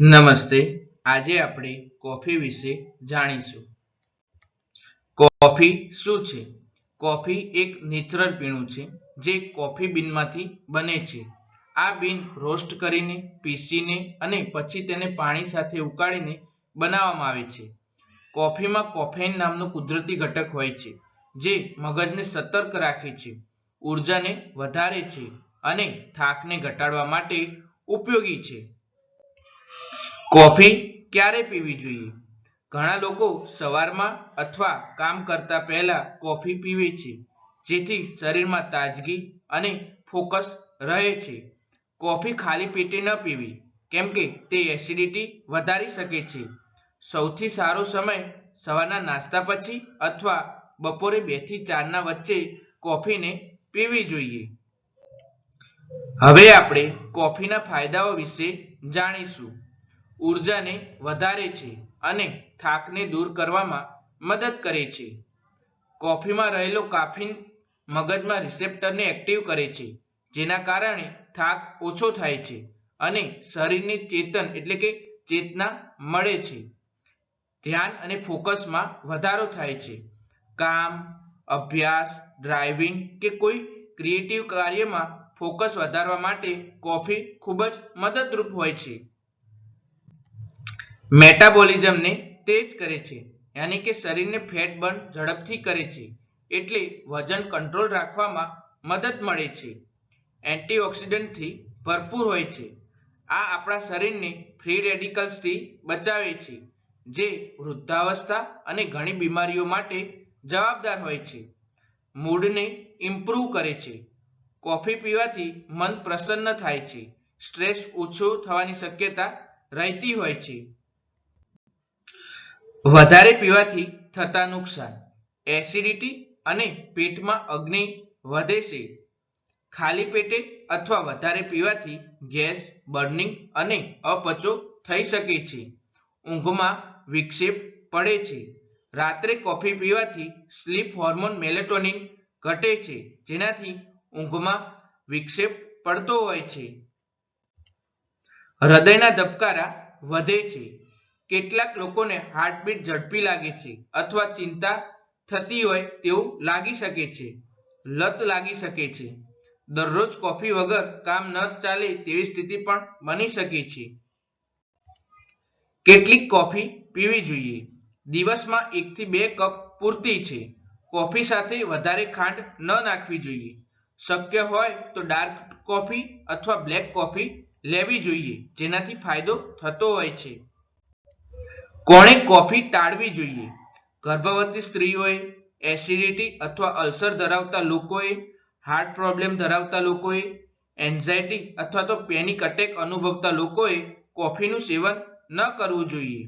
નમસ્તે. આજે આપણે કોફી વિશે જાણીશું. કોફી શું છે? કોફી એક નેચરલ પીણું છે, જે કોફી બીનમાંથી બને છે. આ બીન રોસ્ટ કરીને, પીસીને અને પછી તેને પાણી સાથે ઉકાળીને બનાવવામાં આવે છે. કોફીમાં કોફેન નામનો કુદરતી ઘટક હોય છે, જે મગજને સતર્ક રાખે છે, ઉર્જાને વધારે છે અને થાકને ઘટાડવા માટે ઉપયોગી છે. કોફી? ક્યારે પીવી જોઈએ? ઘણા લોકો સવારમાં અથવા કામ કરતા પહેલા કોફી પીવે છે, જેથી શરીરમાં તાજગી અને ફોકસ રહે છે. કોફી ખાલી પેટે ન પીવી, કેમ કે તે એસિડિટી વધારી શકે છે. સૌથી સારો સમય સવારના નાસ્તા પછી અથવા બપોરે બેથી ચારના વચ્ચે કોફીને પીવી જોઈએ. હવે આપણે કોફીના ફાયદાઓ વિશે જાણીશું. ઉર્જાને વધારે છે અને થાકને દૂર કરવામાં મદદ કરે છે. કોફીમાં રહેલો કાફીન મગજમાં રિસેપ્ટરને એક્ટિવ કરે છે, જેના કારણે થાક ઓછો થાય છે અને શરીરની ચેતન એટલે કે ચેતના મળે છે. ધ્યાન અને ફોકસમાં વધારો થાય છે. કામ, અભ્યાસ ડ્રાઇવિંગ કે કોઈ ક્રિએટિવ કાર્યમાં ફોકસ વધારવા માટે કોફી ખૂબ જ મદદરૂપ હોય છે. મેટાબોલિઝમને તેજ કરે છે, યાની કે શરીરને ફેટ બર્ન ઝડપથી કરે છે, એટલે વજન કંટ્રોલ રાખવામાં મદદ મળે છે. એન્ટીઓક્સિડન્ટથી ભરપૂર હોય છે. આ આપણા શરીરને ફ્રી રેડિકલ્સથી બચાવે છે, જે વૃદ્ધાવસ્થા અને ઘણી બીમારીઓ માટે જવાબદાર હોય છે. મૂડને ઇમ્પ્રૂવ કરે છે. કોફી પીવાથી મન પ્રસન્ન થાય છે. સ્ટ્રેસ ઓછો થવાની શક્યતા રહેતી હોય છે. વધારે પીવાથી થતા નુકસાન. એસિડિટી અને પેટમાં અગ્નિ વધે છે. ખાલી પેટે અથવા વધારે પીવાથી ગેસ, બર્નિંગ અને અપચો થઈ શકે છે. ઊંઘમાં વિક્ષેપ પડે છે. રાત્રે કોફી પીવાથી સ્લીપ હોર્મોન મેલેટોનિન ઘટે છે, જેનાથી ઊંઘમાં વિક્ષેપ પડતો હોય છે. હૃદયના ધબકારા વધે છે. કેટલાક લોકોને હાર્ટબીટ ઝડપી લાગે છે અથવા ચિંતા થતી હોય તેવું લાગી શકે છે, લત લાગી શકે છે. દરરોજ કોફી વગર કામ ન ચાલે તેવી સ્થિતિ પણ બની શકે છે. કેટલીક કોફી પીવી જોઈએ. દિવસમાં એકથી બે કપ પૂરતી છે. કોફી સાથે વધારે ખાંડ ન નાખવી જોઈએ. શક્ય હોય તો ડાર્ક કોફી અથવા બ્લેક કોફી લેવી જોઈએ, જેનાથી ફાયદો થતો હોય છે. કોણે કોફી ટાળવી જોઈએ? ગર્ભવતી સ્ત્રીઓએ એસિડિટી અથવા અલ્સર ધરાવતા લોકોએ, હાર્ટ પ્રોબ્લેમ ધરાવતા લોકોએ, એન્ઝાયટી અથવા તો પેનિક અટેક અનુભવતા લોકોએ કોફીનું સેવન ન કરવું જોઈએ.